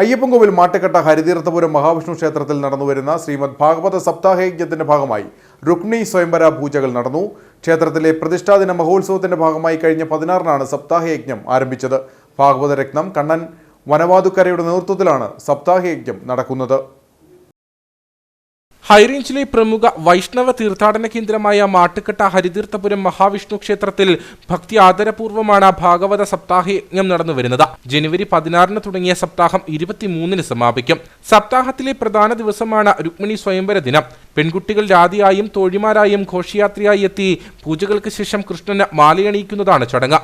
അയ്യപ്പൻകോവിൽ മാട്ടുകെട്ട ഹരിതീർത്ഥപുരം മഹാവിഷ്ണു ക്ഷേത്രത്തിൽ നടന്നുവരുന്ന ശ്രീമദ് ഭാഗവത സപ്താഹയജ്ഞത്തിന്റെ ഭാഗമായി രുക്മിണി സ്വയംവര പൂജകൾ നടന്നു. ക്ഷേത്രത്തിലെ പ്രതിഷ്ഠാദിന മഹോത്സവത്തിന്റെ ഭാഗമായി കഴിഞ്ഞ പതിനാറിനാണ് സപ്താഹയജ്ഞം ആരംഭിച്ചത്. ഭാഗവത രത്നം കണ്ണൻ വനവാതുക്കരയുടെ നേതൃത്വത്തിലാണ് സപ്താഹയജ്ഞം നടക്കുന്നത്. ഹൈറേഞ്ചിലെ പ്രമുഖ വൈഷ്ണവ തീർത്ഥാടന കേന്ദ്രമായ മാട്ടുക്കട്ട ഹരിതീർത്ഥപുരം മഹാവിഷ്ണു ക്ഷേത്രത്തിൽ ഭക്തി ആദരപൂർവമാണ് ഭാഗവത സപ്താഹയജ്ഞം നടന്നുവരുന്നത് ജനുവരി പതിനാറിന് തുടങ്ങിയ സപ്താഹം ഇരുപത്തിമൂന്നിന് സമാപിക്കും. സപ്താഹത്തിലെ പ്രധാന ദിവസമാണ് രുക്മിണി സ്വയംവര ദിനം. പെൺകുട്ടികൾ രാതിയായും തോഴിമാരായും ഘോഷയാത്രയായി എത്തി പൂജകൾക്ക് ശേഷം കൃഷ്ണന് മാലയണിയിക്കുന്നതാണ് ചടങ്ങ്.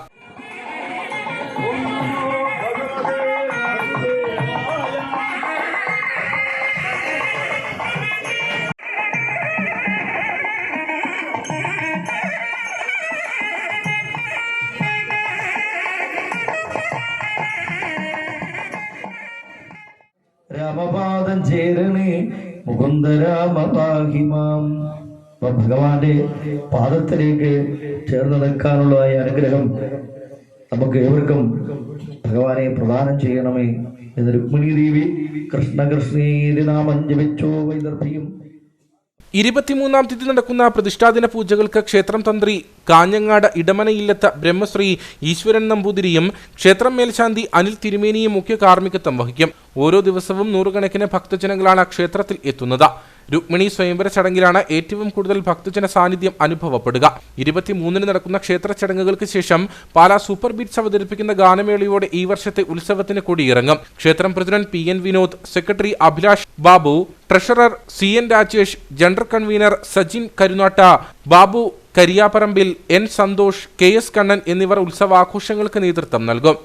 രാമപാദം ചേരണേ മുകുന്ദ രാമ പാഹിമാം ഭഗവാന്റെ പാദത്തിലേക്ക് ചേർന്ന് നിൽക്കാനുള്ളതായ അനുഗ്രഹം നമുക്ക് ഏവർക്കും ഭഗവാനെ പ്രദാനം ചെയ്യണമേ എന്ന് രുക്മിണി ദേവി കൃഷ്ണകൃഷ്ണേരി നാമം ജപിച്ചോ വൈദർഭിയും. ഇരുപത്തിമൂന്നാം തീയതി നടക്കുന്ന പ്രതിഷ്ഠാദിന പൂജകൾക്ക് ക്ഷേത്രം തന്ത്രി കാഞ്ഞങ്ങാട് ഇടമനയില്ലത്ത ബ്രഹ്മശ്രീ ഈശ്വരൻ നമ്പൂതിരിയും ക്ഷേത്രം മേൽശാന്തി അനിൽ തിരുമേനിയും മുഖ്യ കാർമ്മികത്വം വഹിക്കും. ഓരോ ദിവസവും നൂറുകണക്കിന് ഭക്തജനങ്ങളാണ് ക്ഷേത്രത്തിൽ എത്തുന്നത്. രുക്മിണി സ്വയംവര ചടങ്ങിലാണ് ഏറ്റവും കൂടുതൽ ഭക്തജന സാന്നിധ്യം അനുഭവപ്പെടുക. ഇരുപത്തിമൂന്നിന് നടക്കുന്ന ക്ഷേത്ര ചടങ്ങുകൾക്ക് ശേഷം പാലാ സൂപ്പർ ബീറ്റ്സ് അവതരിപ്പിക്കുന്ന ഗാനമേളയോടെ ഈ വർഷത്തെ ഉത്സവത്തിന് കൊടിയിറങ്ങും. ക്ഷേത്രം president P N Vinod secretary Abhilash Babu treasurer C N Rajesh general convener Sajin കരുനാട്ട Babu കരിയാപറമ്പിൽ N Santhosh K S Kannan എന്നിവർ ഉത്സവാഘോഷങ്ങൾക്ക് നേതൃത്വം നൽകും.